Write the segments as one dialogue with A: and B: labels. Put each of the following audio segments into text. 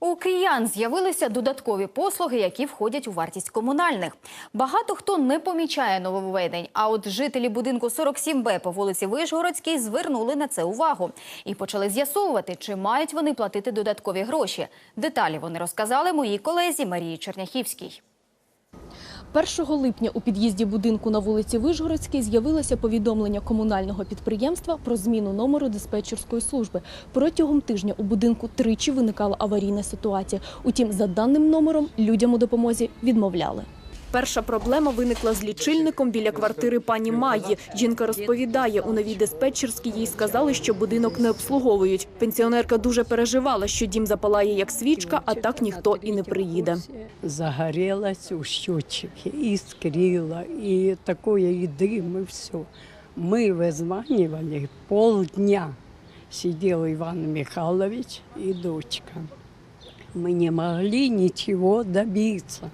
A: У киян з'явилися додаткові послуги, які входять у вартість комунальних. Багато хто не помічає нововведень, а от жителі будинку 47Б по вулиці Вишгородській звернули на це увагу і почали з'ясовувати, чи мають вони платити додаткові гроші. Деталі вони розказали моїй колезі Марії Черняхівській.
B: 1 липня у під'їзді будинку на вулиці Вишгородській з'явилося повідомлення комунального підприємства про зміну номеру диспетчерської служби. Протягом тижня у будинку тричі виникала аварійна ситуація. Утім, за даним номером людям у допомозі відмовляли. Перша проблема виникла з лічильником біля квартири пані Майї. Жінка розповідає, у новій диспетчерській їй сказали, що будинок не обслуговують. Пенсіонерка дуже переживала, що дім запалає як свічка, а так ніхто і не приїде.
C: Загорелась у счетчике, искрила, и такое, и дым, и все. Мы вызванивали полдня. Сидел Иван Михайлович и дочка. Мы не могли ничего добиться.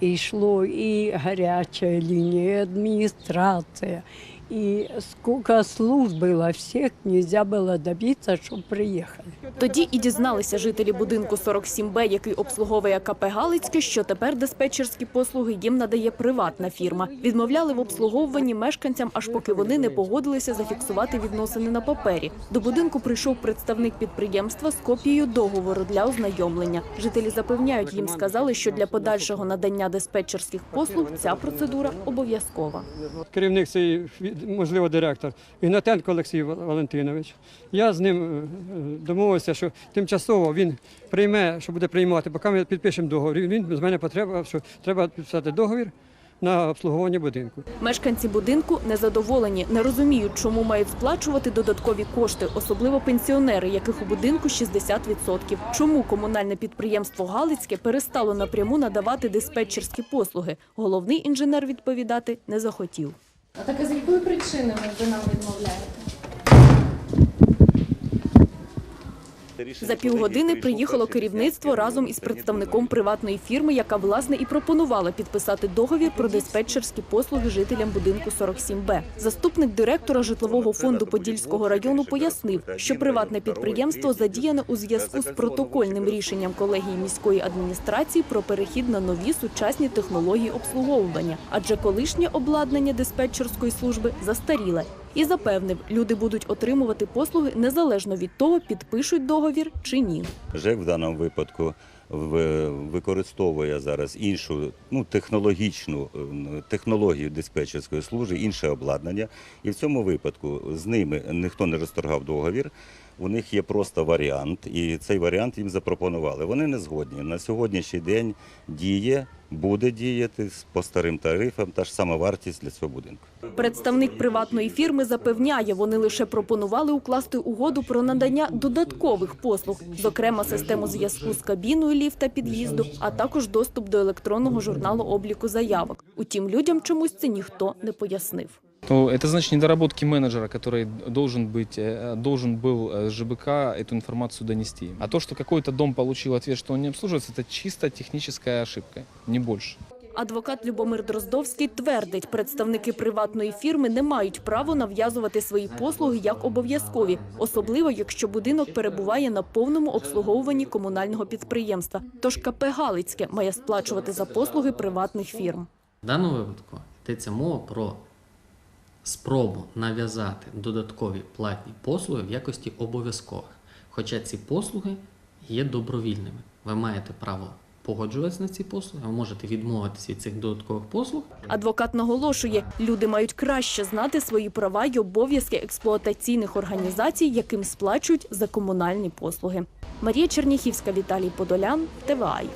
C: И шло и горячая линия, и администрация, и сколько служб было, всех нельзя было добиться, чтобы приехали.
B: Тоді і дізналися жителі будинку 47Б, який обслуговує КП Галицьке, що тепер диспетчерські послуги їм надає приватна фірма. Відмовляли в обслуговуванні мешканцям, аж поки вони не погодилися зафіксувати відносини на папері. До будинку прийшов представник підприємства з копією договору для ознайомлення. Жителі запевняють, їм сказали, що для подальшого надання диспетчерських послуг ця процедура обов'язкова.
D: керівник цей, можливо, директор Ігнатенко Олексій Валентинович. Я з ним е, домовився, що тимчасово він прийме, що буде приймати, поки ми підпишемо договір. Він з мене потребував, що треба підписати договір на обслуговування будинку.
B: Мешканці будинку незадоволені, не розуміють, чому мають сплачувати додаткові кошти, особливо пенсіонери, яких у будинку 60%. Чому комунальне підприємство Галицьке перестало напряму надавати диспетчерські послуги? Головний інженер відповідати не захотів.
E: А так а з якої причини ви нам відмовляєте?
B: За півгодини приїхало керівництво разом із представником приватної фірми, яка власне і пропонувала підписати договір про диспетчерські послуги жителям будинку 47Б. Заступник директора житлового фонду Подільського району пояснив, що приватне підприємство задіяне у зв'язку з протокольним рішенням колегії міської адміністрації про перехід на нові сучасні технології обслуговування, адже колишнє обладнання диспетчерської служби застаріле. І запевнив, люди будуть отримувати послуги незалежно від того, підпишуть договір чи ні.
F: ЖЕК в даному випадку використовує зараз іншу ну, технологічну е, технологію диспетчерської служби, інше обладнання. І в цьому випадку з ними ніхто не розторгав договір. У них є просто варіант, і цей варіант їм запропонували. Вони не згодні. На сьогоднішній день діє, буде діяти по старим тарифам та ж сама вартість для цього будинку.
B: Представник приватної фірми запевняє, вони лише пропонували укласти угоду про надання додаткових послуг, зокрема систему зв'язку з кабіною ліфта під'їзду, а також доступ до електронного журналу обліку заявок. Утім, людям чомусь це ніхто не пояснив.
G: Ну, это значит недоработки менеджера, который должен быть, э, должен был э, ЖБК эту информацию донести. А то, что какой-то дом получил ответ, что он не обслуживается, это чисто техническая ошибка, не больше.
B: Адвокат Любомир Дроздовський твердить, представники приватної фірми не мають права нав'язувати свої послуги як обов'язкові, особливо якщо будинок перебуває на повному обслуговуванні комунального підприємства. Тож КП Галицьке має сплачувати за послуги приватних фірм.
H: В даному випадку йдеться мова про спробу нав'язати додаткові платні послуги в якості обов'язкових. Хоча ці послуги є добровільними. Ви маєте право погоджуватися на ці послуги, ви можете відмовитися від цих додаткових послуг,
B: Адвокат наголошує, люди мають краще знати свої права й обов'язки експлуатаційних організацій, яким сплачують за комунальні послуги. Марія Черніхівська, Віталій Подолян, ТВАЙ.